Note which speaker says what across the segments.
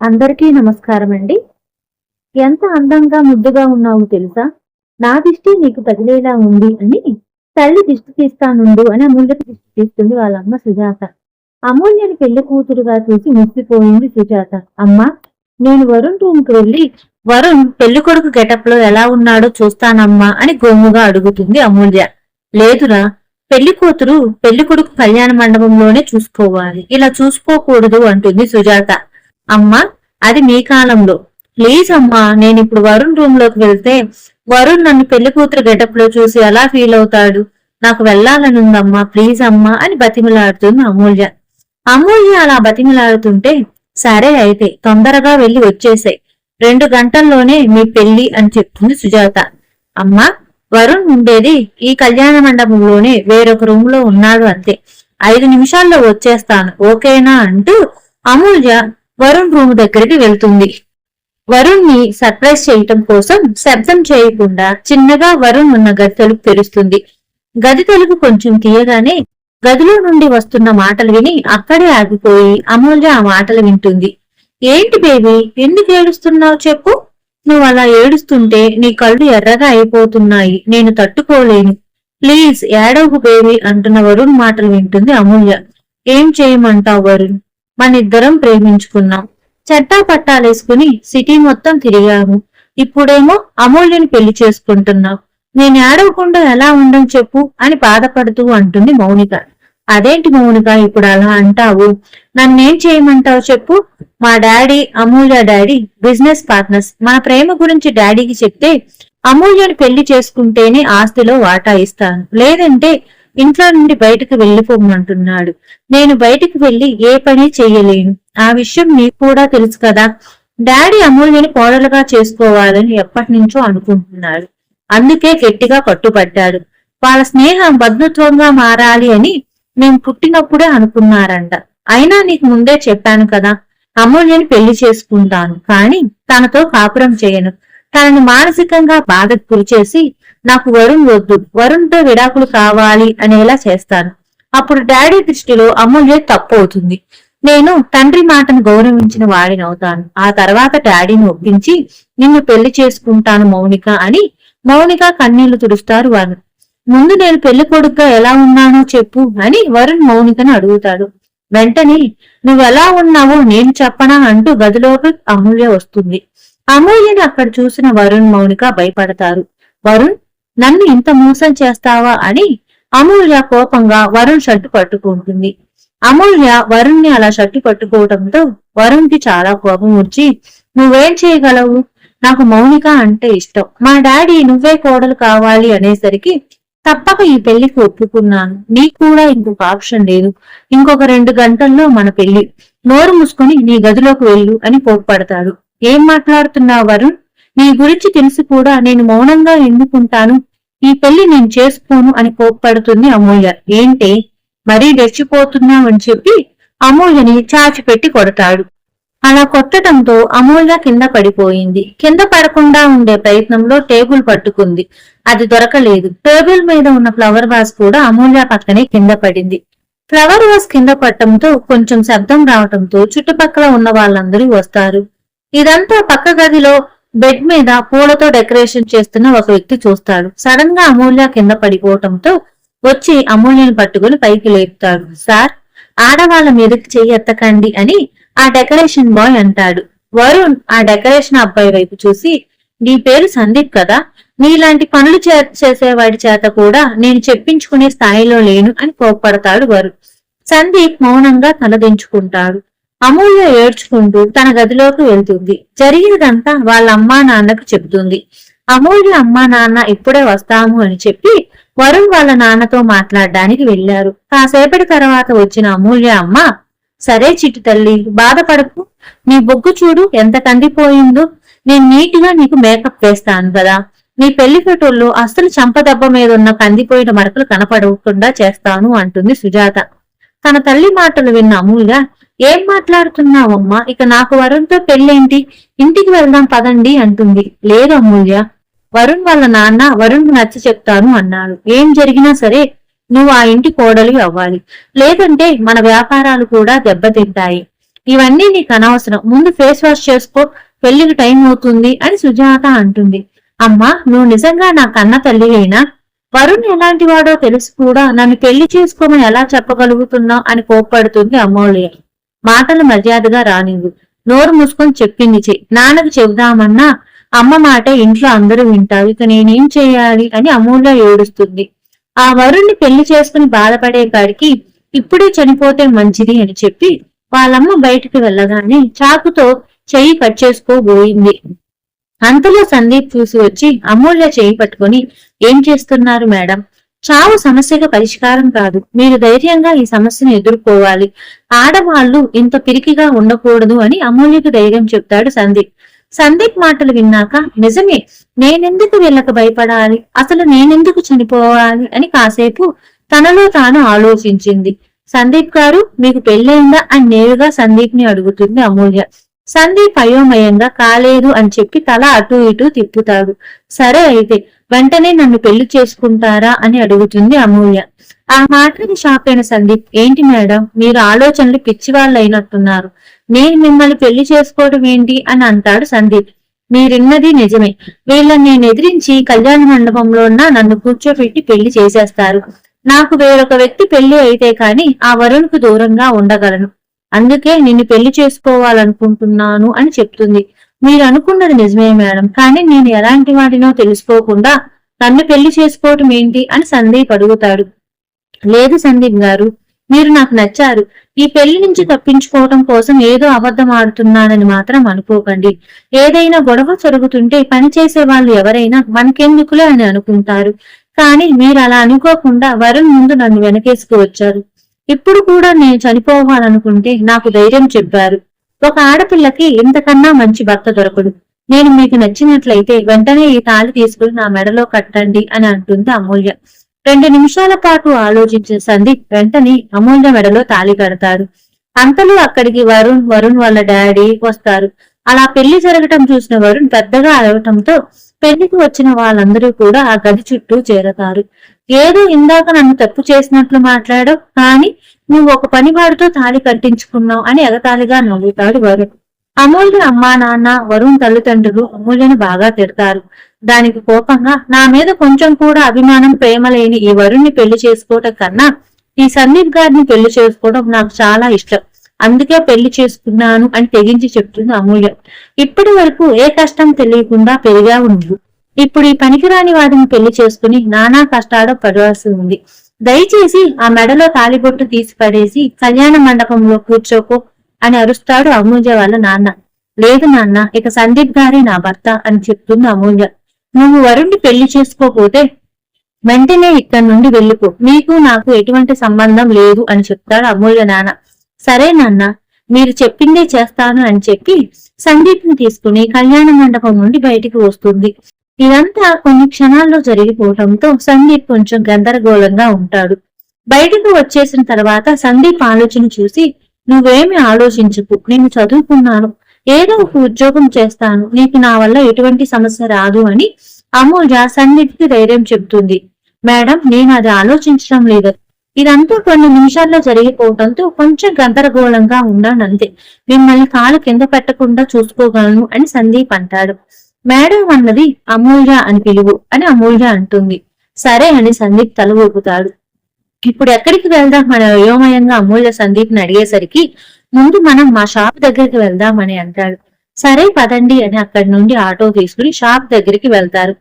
Speaker 1: అందరికీ నమస్కారం అండి ఎంత అందంగా ముద్దుగా ఉన్నావు తెలుసా? నా దిష్టి నీకు తగిలేలా ఉంది అని తల్లి దిష్టి తీస్తానుండు అని అమూల్యకు దిష్టి తీస్తుంది వాళ్ళ అమ్మ సుజాత. అమూల్యని పెళ్ళి కూతురుగా చూసి ముసిపోయింది సుజాత. అమ్మ నేను వరుణ్ రూమ్కి వెళ్ళి వరుణ్ పెళ్ళి కొడుకు గెటప్లో ఎలా ఉన్నాడో చూస్తానమ్మా అని గోముగా అడుగుతుంది అమూల్య. లేదురా పెళ్ళి కూతురు పెళ్ళి కొడుకు కళ్యాణ మండపంలోనే చూసుకోవాలి. ఇలా చూసుకోకూడదు అంటుంది సుజాత. అమ్మా అది మీ కాలంలో. ప్లీజ్ అమ్మా నేను ఇప్పుడు వరుణ్ రూమ్లోకి వెళ్తే వరుణ్ నన్ను పెళ్ళి కూతురు గెటప్లో చూసి ఎలా ఫీల్ అవుతాడు? నాకు వెళ్ళాలని ఉందమ్మా ప్లీజ్ అమ్మా అని బతిమలాడుతుంది అమూల్య. అమూల్య అలా బతిమలాడుతుంటే సరే అయితే తొందరగా వెళ్ళి వచ్చేసాయి రెండు గంటల్లోనే మీ పెళ్ళి అని చెప్తుంది సుజాత. అమ్మా వరుణ్ ఉండేది ఈ కళ్యాణ మండపంలోనే వేరొక రూమ్లో ఉన్నాడు అంతే. ఐదు నిమిషాల్లో వచ్చేస్తాను ఓకేనా అంటూ అమూల్య వరుణ్ రూమ్ దగ్గరికి వెళ్తుంది. వరుణ్ని సర్ప్రైజ్ చేయటం కోసం శబ్దం చేయకుండా చిన్నగా వరుణ్ ఉన్న గది తలుపు తెరుస్తుంది. గది తలుపు కొంచెం తీయగానే గదిలో నుండి వస్తున్న మాటలు విని అక్కడే ఆగిపోయి అమూల్య ఆ మాటలు వింటుంది. ఏంటి బేబీ ఎందుకు ఏడుస్తున్నావు చెప్పు. నువ్వు అలా ఏడుస్తుంటే నీ కళ్ళు ఎర్రగా అయిపోతున్నాయి. నేను తట్టుకోలేను. ప్లీజ్ ఏడవకు బేబీ అంటున్న వరుణ్ మాటలు వింటుంది అమూల్య. ఏం చేయమంటావు వరుణ్? మనిద్దరం ప్రేమించుకున్నాం. చట్టా పట్టాలేసుకుని సిటీ మొత్తం తిరిగాము. ఇప్పుడేమో అమూల్యని పెళ్ళి చేసుకుంటున్నావు నేను ఏడవకుండా ఎలా ఉండం చెప్పు అని బాధపడుతూ అంటుంది మౌనిక. అదేంటి మౌనిక ఇప్పుడు అలా అంటావు? నన్నేం చేయమంటావు చెప్పు? మా daddy Amulya daddy business partners మన ప్రేమ గురించి డాడీకి చెప్తే అమూల్యని పెళ్ళి చేసుకుంటేనే ఆస్తిలో వాటా ఇస్తాను. లేదంటే ఇంట్లో నుండి బయటకు వెళ్ళిపోమంటున్నాడు నేను బయటికి వెళ్ళి ఏ పని చెయ్యలేను ఆ విషయం నీకు కూడా తెలుసు కదా. డాడీ అమూల్యని కోడలుగా చేసుకోవాలని ఎప్పటి నుంచో అనుకుంటున్నాడు. అందుకే గట్టిగా కట్టుబడ్డాడు. వాళ్ళ స్నేహం బంధుత్వంగా మారాలి అని మేము పుట్టినప్పుడే అనుకున్నారంట. అయినా నీకు ముందే చెప్పాను కదా అమూల్యని పెళ్ళి చేసుకుంటాను. కానీ తనతో కాపురం చేయను. తనని మానసికంగా బాధకు గురిచేసి నాకు వరుణ్ వద్దు వరుణ్తో విడాకులు కావాలి అనేలా చేస్తాను. అప్పుడు డాడీ దృష్టిలో అమూల్య తప్పు అవుతుంది నేను తండ్రి మాటను గౌరవించిన వాడినవుతాను. ఆ తర్వాత డాడీని ఒప్పించి నిన్ను పెళ్ళి చేసుకుంటాను మౌనిక అని మౌనిక కన్నీళ్ళు తుడుస్తారు వారు ముందు నేను పెళ్ళి కొడుకుగా ఎలా ఉన్నానో చెప్పు అని వరుణ్ మౌనికను అడుగుతాడు. వెంటనే నువ్వెలా ఉన్నావో నేను చెప్పనా? అంటూ గదిలోకి అమూల్య వస్తుంది. అమూల్యని అక్కడ చూసిన వరుణ్ మౌనిక భయపడతారు. వరుణ్ నన్ను ఇంత మోసం చేస్తావా అని అమూల్య కోపంగా వరుణ్ షర్టు పట్టుకుంటుంది. అమూల్య వరుణ్ని అలా షర్టు పట్టుకోవడంతో వరుణ్కి చాలా కోపం వచ్చి నువ్వేం చేయగలవు? నాకు మౌనిక అంటే ఇష్టం. మా డాడీ నువ్వే కోడలు కావాలి అనేసరికి తప్పక ఈ పెళ్ళికి ఒప్పుకున్నాను. నీకు కూడా ఇంకొక ఆప్షన్ లేదు. ఇంకొక రెండు గంటల్లో మన పెళ్ళి నోరు మూసుకొని నీ గదిలోకి వెళ్ళు అని కోప్పడతాడు. ఏం మాట్లాడుతున్నావు వరుణ్? నీ గురించి తెలిసి కూడా. నేను మౌనంగా ఎందుకుంటాను ఈ పెళ్ళి నేను చేసుకోను అని కోప్పడుతుంది అమూల్య. ఏంటి? మరీ రెచ్చిపోతున్నామని చెప్పి అమూల్యని చాచిపెట్టి కొడతాడు. అలా కొట్టడంతో అమూల్య కింద పడిపోయింది. కింద పడకుండా ఉండే ప్రయత్నంలో టేబుల్ పట్టుకుంది. అది దొరకలేదు. టేబుల్ మీద ఉన్న ఫ్లవర్ వాస్ కూడా అమూల్య పక్కనే కింద పడింది. ఫ్లవర్ వాస్ కింద పడటంతో కొంచెం శబ్దం రావటంతో చుట్టుపక్కల ఉన్న వాళ్ళందరూ వస్తారు. ఇదంతా పక్క గదిలో బెడ్ మీద పూలతో డెకరేషన్ చేస్తున్న ఒక వ్యక్తి చూస్తాడు. సడన్గా అమూల్య కింద పడిపోవటంతో వచ్చి అమూల్యను పట్టుకుని పైకి లేపుతాడు. సార్ ఆడవాళ్ళ మీదకి చెయ్యి ఎత్తకండి అని ఆ డెకరేషన్ బాయ్ అంటాడు. వరుణ్ ఆ డెకరేషన్ అబ్బాయి వైపు చూసి నీ పేరు సందీప్ కదా? నీలాంటి పనులు చే- చేసేవాడి చేత కూడా నేను చెప్పించుకునే స్థాయిలో లేను అని కోప్పడతాడు వరుణ్. సందీప్ మౌనంగా తలదించుకుంటాడు. అమూల్య ఏడ్చుకుంటూ తన గదిలోకి వెళ్తుంది. జరిగినదంతా వాళ్ళ అమ్మా నాన్నకు చెబుతుంది. అమూల్య అమ్మా నాన్న ఇప్పుడే వస్తాము అని చెప్పి వరుణ్ వాళ్ళ నాన్నతో మాట్లాడడానికి వెళ్ళారు కాసేపటి తర్వాత వచ్చిన అమూల్య అమ్మ సరే చిట్టు తల్లి బాధపడకు. నీ బొగ్గు చూడు ఎంత కందిపోయిందో. నేను నీట్గా నీకు మేకప్ వేస్తాను కదా. నీ పెళ్ళి ఫోటోల్లో అస్సలు చంపదెబ్బ మీద ఉన్న కందిపోయిన మరకలు కనపడకుండా చేస్తాను అంటుంది సుజాత. తన తల్లి మాటలు విన్న అమూల్య ఏం మాట్లాడుతున్నావమ్మా? ఇక నాకు వరుణ్తో పెళ్ళేంటి? ఇంటికి వెళ్దాం పదండి అంటుంది. లేదు అమూల్య. వరుణ్ వాళ్ళ నాన్న వరుణ్ నచ్చ చెప్తాను అన్నాడు. ఏం జరిగినా సరే నువ్వు ఆ ఇంటి కోడలి అవ్వాలి. లేదంటే మన వ్యాపారాలు కూడా దెబ్బతింటాయి. ఇవన్నీ నీకు అనవసరం. ముందు ఫేస్ వాష్ చేసుకో. పెళ్ళికి టైం అవుతుంది అని సుజాత అంటుంది. అమ్మా నువ్వు నిజంగా నా కన్న తల్లివేనా? వరుణ్ ఎలాంటి వాడో తెలిసి కూడా నన్ను పెళ్ళి చేసుకోమని ఎలా చెప్పగలుగుతున్నావు అని కోప్పడుతుంది అమూల్య. మాటలు మర్యాదగా రానివ్వు. నోరు మూసుకొని చెప్పింది చెయ్యి నాన్నకు చెబుదామన్నా అమ్మ మాట ఇంట్లో అందరూ వింటారు. ఇక నేనేం చేయాలి అని అమూల్య ఏడుస్తుంది. ఆ వరుణ్ణి పెళ్ళి చేసుకుని బాధపడే కాడికి ఇప్పుడే చనిపోతే మంచిది అని చెప్పి వాళ్ళమ్మ బయటికి వెళ్ళగానే చాకుతో చెయ్యి కట్ చేసుకోబోయింది అంతలో సందీప్ చూసి వచ్చి అమూల్య చెయ్యి పట్టుకొని ఏం చేస్తున్నారు మేడం? చావు సమస్యకు పరిష్కారం కాదు. మీరు ధైర్యంగా ఈ సమస్యను ఎదుర్కోవాలి. ఆడవాళ్ళు ఇంత పిరికిగా ఉండకూడదు అని అమూల్యకు ధైర్యం చెప్తాడు సందీప్. సందీప్ మాటలు విన్నాక నిజమే నేనెందుకు వీళ్ళకు భయపడాలి? అసలు నేనెందుకు చనిపోవాలి? అని కాసేపు తనలో తాను ఆలోచించింది. సందీప్ గారు మీకు పెళ్ళైందా అని నేరుగా సందీప్ని అడుగుతుంది అమూల్య. సందీప్ అయోమయంగా కాలేదు అని చెప్పి తల అటు ఇటు తిప్పుతాడు. సరే అయితే వెంటనే నన్ను పెళ్ళి చేసుకుంటారా అని అడుగుతుంది అమూల్య. ఆ మాటని షాక్ అయిన సందీప్ ఏంటి మేడం? మీరు ఆలోచనలు పిచ్చి వాళ్ళు అయినట్టున్నారు నేను మిమ్మల్ని పెళ్ళి చేసుకోవడం ఏంటి? అని అంటాడు సందీప్. మీరిన్నది నిజమే. వీళ్ళని నేను ఎదిరించి కళ్యాణ మండపంలో ఉన్న నన్ను కూర్చోబెట్టి పెళ్ళి చేసేస్తారు. నాకు వేరొక వ్యక్తి పెళ్ళి అయితే కాని ఆ వరుణ్కు దూరంగా ఉండగలను. అందుకే నిన్ను పెళ్ళి చేసుకోవాలనుకుంటున్నాను అని చెప్తుంది. మీరు అనుకున్నది నిజమే మేడం. కానీ నేను ఎలాంటి వాడినో తెలుసుకోకుండా నన్ను పెళ్ళి చేసుకోవటం ఏంటి అని సందీప్ అడుగుతాడు. లేదు సందీప్ గారు మీరు నాకు నచ్చారు. ఈ పెళ్ళి నుంచి తప్పించుకోవటం కోసం ఏదో అబద్ధం ఆడుతున్నానని మాత్రం అనుకోకండి. ఏదైనా గొడవ జరుగుతుంటే పని చేసే వాళ్ళు ఎవరైనా మనకెందుకులే అని అనుకుంటారు. కానీ మీరు అలా అనుకోకుండా వరుణ్ ముందు నన్ను వెనకేసుకు వచ్చారు. ఇప్పుడు కూడా నేను చనిపోవాలనుకుంటే నాకు ధైర్యం చెప్పారు. ఒక ఆడపిల్లకి ఇంతకన్నా మంచి భర్త దొరకడు. నేను మీకు నచ్చినట్లయితే వెంటనే ఈ తాళి తీసుకుని నా మెడలో కట్టండి అని అంటుంది అమూల్య. రెండు నిమిషాల పాటు ఆలోచించే సందీప్ వెంటనే అమూల్య మెడలో తాళి కడతాడు. అంతలో అక్కడికి వరుణ్ వరుణ్ వాళ్ళ డాడీ వస్తారు. అలా పెళ్ళి జరగటం చూసిన వరుణ్ పెద్దగా అరవటంతో పెళ్ళికి వచ్చిన వాళ్ళందరూ కూడా ఆ గది చుట్టూ చేరతారు. ఏదో ఇందాక నన్ను తప్పు చేసినట్లు మాట్లాడో కానీ నువ్వు ఒక పనివాడితో తాళి కట్టించుకున్నావు అని ఎగతాళిగా నవ్వుతాడు వరుణ్. అమూల్య అమ్మా నాన్న వరుణ్ తల్లిదండ్రులు అమూల్యను బాగా తిడతారు. దానికి కోపంగా నా మీద కొంచెం కూడా అభిమానం ప్రేమ లేని ఈ వరుణ్ణి పెళ్ళి చేసుకోవటం కన్నా ఈ సందీప్ గారిని పెళ్ళి చేసుకోవడం నాకు చాలా ఇష్టం. అందుకే పెళ్ళి చేసుకున్నాను అని తెగించి చెప్తుంది అమూల్య. ఇప్పటి వరకు ఏ కష్టం తెలియకుండా పెరిగా నువ్వు ఇప్పుడు ఈ పనికిరాని వాడిని పెళ్ళి చేసుకుని నానా కష్టాలు పడవలసి ఉంది. దయచేసి ఆ మెడలో తాలిబొట్టు తీసి పడేసి కళ్యాణ మండపంలో కూర్చోకో అని అరుస్తాడు అమూల్య వాళ్ళ నాన్న. లేదు నాన్న ఇక సందీప్ గారే నా భర్త అని చెప్తుంది అమూల్య. నువ్వు వరుణ్ణి పెళ్ళి చేసుకోపోతే వెంటనే ఇక్కడి నుండి వెళ్ళిపో. నీకు నాకు ఎటువంటి సంబంధం లేదు అని చెప్తాడు అమూల్య నాన్న. సరే నాన్న మీరు చెప్పిందే చేస్తాను అని చెప్పి సందీప్ని తీసుకుని కళ్యాణ మండపం నుండి బయటికి వస్తుంది. ఇదంతా కొన్ని క్షణాల్లో జరిగిపోవటంతో సందీప్ కొంచెం గందరగోళంగా ఉంటాడు. బయటకు వచ్చేసిన తర్వాత సందీప్ ఆలోచన చూసి నువ్వేమి ఆలోచించుకు నేను చదువుకున్నాను ఏదో ఒక ఉద్యోగం చేస్తాను నీకు నా వల్ల ఎటువంటి సమస్య రాదు అని అమూల్య సందీప్కి ధైర్యం చెబుతుంది. మేడం నేను అది ఆలోచించడం లేదు. ఇదంతా కొన్ని నిమిషాల్లో జరిగిపోవడంతో కొంచెం గందరగోళంగా ఉన్నానంతే. మిమ్మల్ని కాలు కింద పెట్టకుండా చూసుకోగలను అని సందీప్ అంటాడు. మేడం అన్నది అమూల్య అని పిలువు అని అమూల్య అంటుంది. సరే అని సందీప్ తల ఊపుతాడు. ఇప్పుడు ఎక్కడికి వెళ్దాం మన అయోమయంగా అమూల్య సందీప్ని అడిగేసరికి ముందు మనం మా షాప్ దగ్గరికి వెళ్దాం అని అంటాడు. సరే పదండి అని అక్కడి నుండి ఆటో తీసుకుని షాప్ దగ్గరికి వెళ్తారు.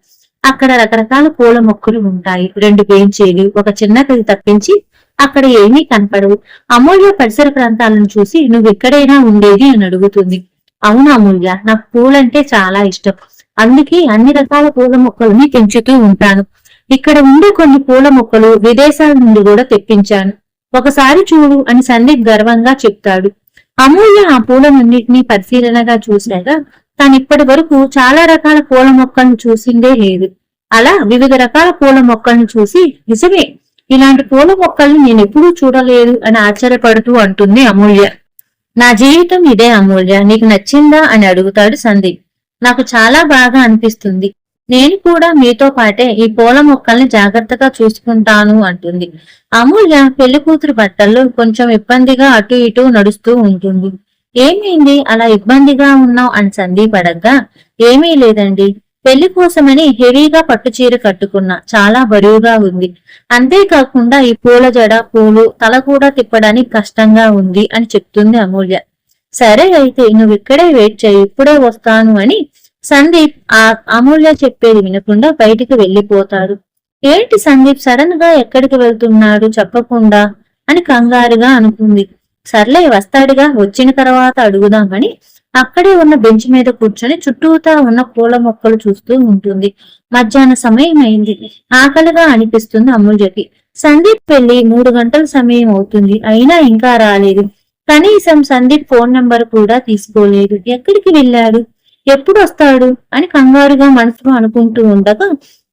Speaker 1: అక్కడ రకరకాల పూల మొక్కలు ఉంటాయి. రెండు బెంచీలు ఒక చిన్న గది తప్పించి అక్కడ ఏమీ కనపడవు. అమూల్య పరిసర ప్రాంతాలను చూసి నువ్వు ఎక్కడైనా ఉండేది అని అడుగుతుంది. అవును అమూల్య నాకు పూలంటే చాలా ఇష్టం. అందుకే అన్ని రకాల పూల మొక్కలని పెంచుతూ ఉంటాను. ఇక్కడ ఉండే కొన్ని పూల మొక్కలు విదేశాల నుండి కూడా తెప్పించాను. ఒకసారి చూడు అని సందీప్ గర్వంగా చెప్తాడు. అమూల్య ఆ పూలన్నింటినీ పరిశీలనగా చూశాక తాను ఇప్పటి వరకు చాలా రకాల పూల మొక్కలను చూసిందే లేదు. అలా వివిధ రకాల పూల మొక్కలను చూసి నిజమే ఇలాంటి పూల మొక్కల్ని నేను ఎప్పుడూ చూడలేదు అని ఆశ్చర్యపడుతూ అంటుంది అమూల్య. నా జీవితం ఇదే అమూల్య నీకు నచ్చిందా? అని అడుగుతాడు సందీప్. నాకు చాలా బాగా అనిపిస్తుంది. నేను కూడా మీతో పాటే ఈ పూల మొక్కల్ని జాగ్రత్తగా చూసుకుంటాను అంటుంది. అమూల్య పెళ్ళి కూతురు బట్టల్లో కొంచెం ఇబ్బందిగా అటు ఇటు నడుస్తూ ఉంటుంది. ఏమైంది? అలా ఇబ్బందిగా ఉన్నావు అని సందీప్ అడగ్గా ఏమీ లేదండి. పెళ్ళి కోసమని హెవీగా పట్టు చీర కట్టుకున్నా చాలా బరువుగా ఉంది. అంతేకాకుండా ఈ పూల జడ పూలు తల కూడా తిప్పడానికి కష్టంగా ఉంది అని చెప్తుంది అమూల్య. సరే అయితే నువ్వు ఇక్కడే వెయిట్ చేయి ఇప్పుడే వస్తాను అని సందీప్ ఆ అమూల్య చెప్పేది వినకుండా బయటికి వెళ్ళిపోతాడు ఏంటి సందీప్ సడన్గా ఎక్కడికి వెళ్తున్నాడు చెప్పకుండా అని కంగారుగా అనుకుంది. సర్లే వస్తాడుగా వచ్చిన తర్వాత అడుగుదామని అక్కడే ఉన్న బెంచ్ మీద కూర్చొని చుట్టూతా ఉన్న పూల మొక్కలు చూస్తూ ఉంటుంది. మధ్యాహ్న సమయం అయింది. ఆకలిగా అనిపిస్తుంది అమూల్యకి. సందీప్ పెళ్ళి మూడు గంటల సమయం అవుతుంది. అయినా ఇంకా రాలేదు. కనీసం సందీప్ ఫోన్ నంబర్ కూడా తీసుకోలేదు. ఎక్కడికి వెళ్ళాడు? ఎప్పుడు వస్తాడు? అని కంగారుగా మనసులో అనుకుంటూ ఉండగా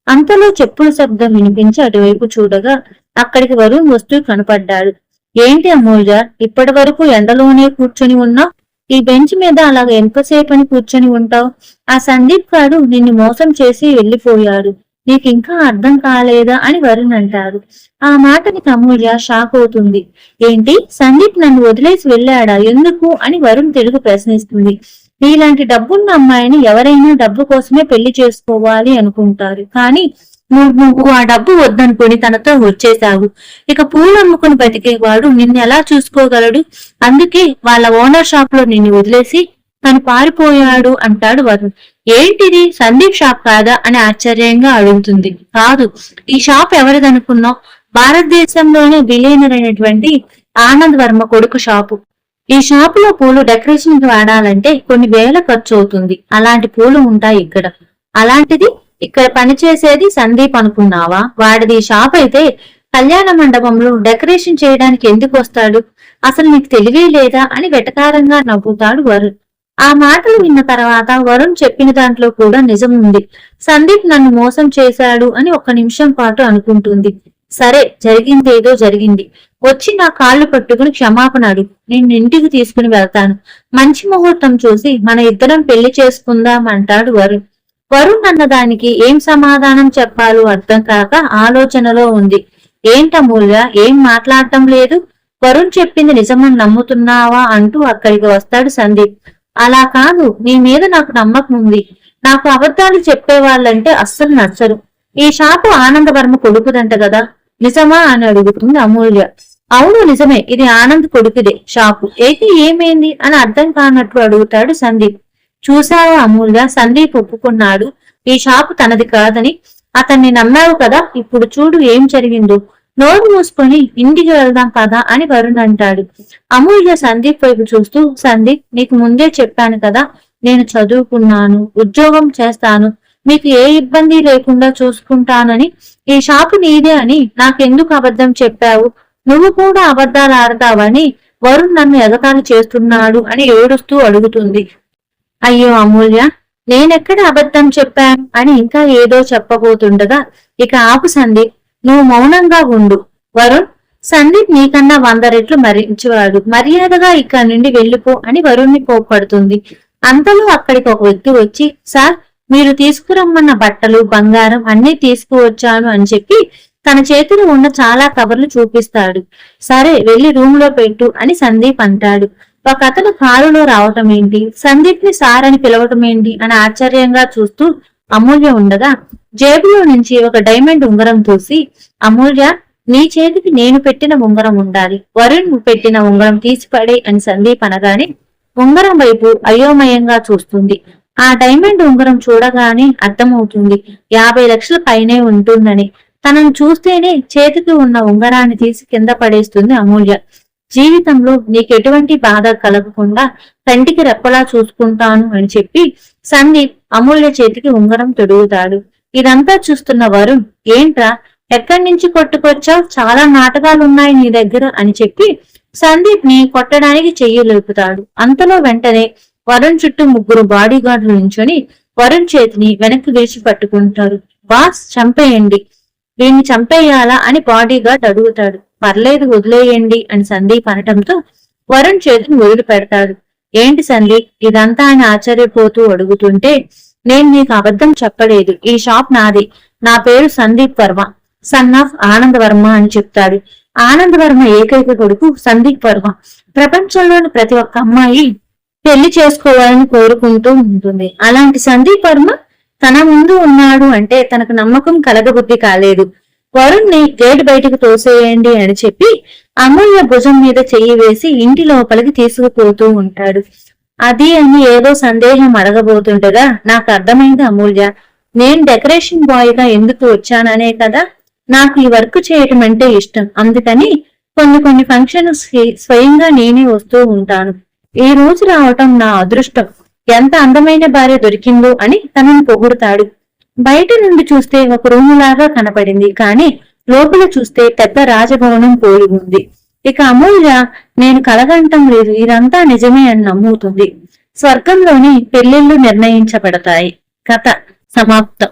Speaker 1: అంతలో చెప్పుల శబ్దం వినిపించి అటువైపు చూడగా అక్కడికి వరుణ్ వస్తూ కనపడ్డాడు. ఏంటి అమూల్య ఇప్పటి వరకు ఎండలోనే కూర్చొని ఉన్నావు? ఈ బెంచ్ మీద అలాగ ఎంతసేపు అని కూర్చొని ఉంటావు? ఆ సందీప్ గారు నిన్ను మోసం చేసి వెళ్ళిపోయాడు. నీకు ఇంకా అర్థం కాలేదా అని వరుణ్ అంటారు ఆ మాటని అమూల్య షాక్ అవుతుంది. ఏంటి? సందీప్ నన్ను వదిలేసి వెళ్ళాడా? ఎందుకు? అని వరుణ్ తెలుగు ప్రశ్నిస్తుంది. నీలాంటి డబ్బున్న అమ్మాయిని ఎవరైనా డబ్బు కోసమే పెళ్ళి చేసుకోవాలి అనుకుంటారు. కానీ నువ్వు నువ్వు ఆ డబ్బు వద్దనుకుని తనతో వచ్చేశావు. ఇక పూలు అమ్ముకుని బతికేవాడు నిన్ను ఎలా చూసుకోగలడు? అందుకే వాళ్ళ ఓనర్ షాప్లో నిన్ను వదిలేసి తను పారిపోయాడు అంటాడు వరుణ్. ఏంటిది? సందీప్ షాప్ కాదా? అని ఆశ్చర్యంగా అడుగుతుంది. కాదు ఈ షాప్ ఎవరిదనుకున్నావు? భారతదేశంలోనే విలీనర్ అయినటువంటి ఆనంద్ వర్మ కొడుకు షాపు. ఈ షాపులో పూలు డెకరేషన్కి వాడాలంటే కొన్ని వేల ఖర్చు అవుతుంది. అలాంటి పూలు ఉంటాయి ఇక్కడ. అలాంటిది ఇక్కడ పనిచేసేది సందీప్ అనుకున్నావా? వాడిది షాప్ అయితే కళ్యాణ మండపంలో డెకరేషన్ చేయడానికి ఎందుకు వస్తాడు? అసలు నీకు తెలివే లేదా? అని వెటకారంగా నవ్వుతాడు వరుణ్. ఆ మాటలు విన్న తర్వాత వరుణ్ చెప్పిన దాంట్లో కూడా నిజం ఉంది. సందీప్ నన్ను మోసం చేశాడు అని ఒక నిమిషం పాటు అనుకుంటుంది. సరే జరిగిందేదో జరిగింది. వచ్చి నా కాళ్ళు పట్టుకుని క్షమాపణ అడుగు. నేను ఇంటికి తీసుకుని వెళ్తాను. మంచి ముహూర్తం చూసి మన ఇద్దరం పెళ్ళి చేసుకుందాం అంటాడు వరుణ్. వరుణ్ అన్న దానికి ఏం సమాధానం చెప్పాలో అర్థం కాక ఆలోచనలో ఉంది. ఏంటమూల్య ఏం మాట్లాడటం లేదు? వరుణ్ చెప్పింది నిజమని నమ్ముతున్నావా అంటూ అక్కడికి వస్తాడు సందీప్. అలా కాదు నీ మీద నాకు నమ్మకం ఉంది. నాకు అబద్ధాలు చెప్పే వాళ్ళంటే అస్సలు నచ్చరు. ఈ షాపు ఆనందవర్మ కొడుకుదంట కదా? నిజమా అని అడుగుతుంది అమూల్య. అవును నిజమే. ఇది ఆనంద్ కొడుకుదే షాపు. అయితే ఏమైంది అని అర్థం కానట్లు అడుగుతాడు సందీప్. చూశావా అమూల్య? సందీప్ ఒప్పుకున్నాడు. ఈ షాపు తనది కాదని. అతన్ని నమ్మావు కదా? ఇప్పుడు చూడు ఏం జరిగిందో. నోరు మూసుకొని ఇంటికి వెళ్దాం కదా అని వరుణ్ అంటాడు. అమూల్య సందీప్ వైపు చూస్తూ సందీప్ నీకు ముందే చెప్పాను కదా నేను చదువుకున్నాను ఉద్యోగం చేస్తాను మీకు ఏ ఇబ్బంది లేకుండా చూసుకుంటానని ఈ షాపు నీదే అని నాకెందుకు అబద్ధం చెప్పావు? నువ్వు కూడా అబద్ధాలు ఆడతావని వరుణ్ నన్ను ఎగతాళి చేస్తున్నాడు అని ఏడుస్తూ అడుగుతుంది. అయ్యో అమూల్య నేనెక్కడ అబద్ధం చెప్పాను అని ఇంకా ఏదో చెప్పబోతుండగా ఇక ఆపు సందీప్ నువ్వు మౌనంగా ఉండు. వరుణ్ సందీప్ నీకన్నా వంద రెట్లు మరించేవాడు. మర్యాదగా ఇక్కడి నుండి వెళ్ళిపో అని వరుణ్ణి కోప్పడుతుంది. అంతలో అక్కడికి ఒక వ్యక్తి వచ్చి సార్ మీరు తీసుకురమ్మన్న బట్టలు బంగారం అన్ని తీసుకువచ్చాను అని చెప్పి తన చేతిలో ఉన్న చాలా కవర్లు చూపిస్తాడు. సరే వెళ్ళి రూమ్లో పెట్టు అని సందీప్ అంటాడు. ఒక అతను కారులో రావటం ఏంటి? సందీప్ని సార్ అని పిలవటం ఏంటి? అని ఆశ్చర్యంగా చూస్తూ అమూల్య ఉండగా జేబులో నుంచి ఒక డైమండ్ ఉంగరం చూసి అమూల్య నీ చేతికి నేను పెట్టిన ఉంగరం ఉండాలి. వరుణ్ పెట్టిన ఉంగరం తీసిపడే అని సందీప్ అనగానే ఉంగరం వైపు అయోమయంగా చూస్తుంది. ఆ డైమండ్ ఉంగరం చూడగానే అర్థమవుతుంది. యాభై లక్షల పైనే ఉంటుందని. తనను చూస్తేనే చేతికి ఉన్న ఉంగరాన్ని తీసి కింద పడేస్తుంది అమూల్య. జీవితంలో నీకు ఎటువంటి బాధ కలగకుండా కంటికి రెప్పలా చూసుకుంటాను అని చెప్పి సందీప్ అమూల్య చేతికి ఉంగరం తొడుగుతాడు. ఇదంతా చూస్తున్న వరుణ్ ఏంట్రా ఎక్కడి నుంచి కొట్టుకొచ్చావు? చాలా నాటకాలున్నాయి నీ దగ్గర అని చెప్పి సందీప్ని కొట్టడానికి చెయ్యి లేపుతాడు. అంతలో వెంటనే వరుణ్ చుట్టూ ముగ్గురు బాడీ గార్డులు నించొని వరుణ్ చేతిని వెనక్కి విరిచి పట్టుకుంటారు. బాస్ చంపేయండి. వీడిని చంపేయాలా? అని బాడీ గార్డ్ అడుగుతాడు. పర్లేదు వదిలేయండి అని సందీప్ అనటంతో వరుణ్ చేతిని వదిలి పెడతాడు ఏంటి సందీప్ ఇదంతా ఆయన ఆశ్చర్యపోతూ అడుగుతుంటే నేను నీకు అబద్ధం చెప్పలేదు. ఈ షాప్ నాది. నా పేరు సందీప్ వర్మ. సన్ ఆఫ్ ఆనంద్ వర్మ అని చెప్తాడు. ఆనంద్ వర్మ ఏకైక కొడుకు సందీప్ వర్మ. ప్రపంచంలోని ప్రతి ఒక్క అమ్మాయి పెళ్ళి చేసుకోవాలని కోరుకుంటూ ఉంటుంది. అలాంటి సందీప్ వర్మ తన ముందు ఉన్నాడు అంటే తనకు నమ్మకం కలగబుద్ధి కాలేదు. వరుణ్ని గేట్ బయటకు తోసేయండి అని చెప్పి అమూల్య భుజం మీద చెయ్యి వేసి ఇంటి లోపలికి తీసుకుపోతూ ఉంటాడు. అది అని ఏదో సందేహం అడగబోతుండగా నాకు అర్థమైంది అమూల్య. నేను డెకరేషన్ బాయ్గా ఎందుకు వచ్చాననే కదా? నాకు ఈ వర్క్ చేయటం అంటే ఇష్టం. అందుకని కొన్ని కొన్ని ఫంక్షన్స్ స్వయంగా నేనే వస్తూ ఉంటాను. ఈ రోజు రావటం నా అదృష్టం. ఎంత అందమైన భార్య దొరికిందో అని తనను పొగుడుతాడు. బయట నుండి చూస్తే ఒక రూము లాగా కనపడింది. కానీ లోపల చూస్తే పెద్ద రాజభవనం పోలి ఉంది. ఇక అమూల్య నేను కలగంటం లేదు ఇదంతా నిజమే అని నమ్ముతుంది. స్వర్గంలోని పెళ్ళిళ్ళు నిర్ణయించబడతాయి. కథ సమాప్తం.